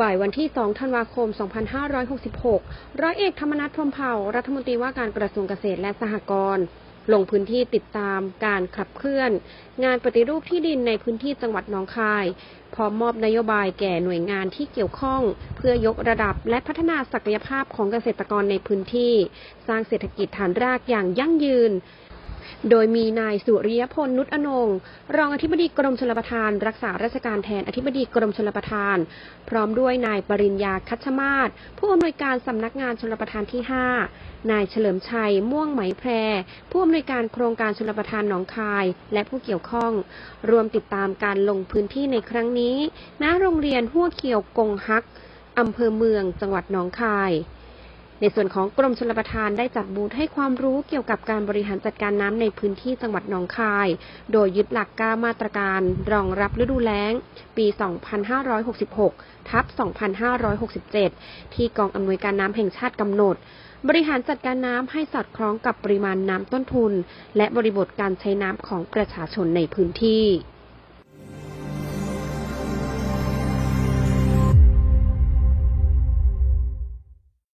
บ่ายวันที่ 2 ธันวาคม 2566 ร้อยเอกธรรมนัฐพรมเผ่า รัฐมนตรีว่าการกระทรวงเกษตรและสหกรณ์ ลงพื้นที่ติดตามการขับเคลื่อน งานปฏิรูปที่ดินในพื้นที่จังหวัดหนองคาย พร้อมมอบนโยบายแก่หน่วยงานที่เกี่ยวข้อง เพื่อยกระดับและพัฒนาศักยภาพของเกษตรกรในพื้นที่ สร้างเศรษฐกิจฐานรากอย่างยั่งยืน โดยมีนายสุริยพลนุชอนง รองอธิบดีกรมชลประทาน รักษาราชการแทนอธิบดีกรมชลประทาน พร้อมด้วยนายปริญญาคัชมาศผู้อำนวยการสำนักงานชลประทานที่ 5 นายเฉลิมชัยม่วงไหมแพร ผู้อำนวยการโครงการชลประทานหนองคาย และผู้เกี่ยวข้องรวมติดตามการลงพื้นที่ในครั้งนี้ณโรงเรียนหัวเขียวกงฮักอำเภอเมืองจังหวัดหนองคาย ในส่วนของกรมชลประทานได้จัดบูธให้ความรู้เกี่ยวกับการบริหารจัดการน้ำในพื้นที่จังหวัดหนองคาย โดยยึดหลักก้ามาตรการรองรับฤดูแล้ง ปี 2566 ทับ 2567 ที่กองอำนวยการน้ำแห่งชาติกำหนด บริหารจัดการน้ำให้สอดคล้องกับปริมาณน้ำต้นทุน และบริบทการใช้น้ำของประชาชนในพื้นที่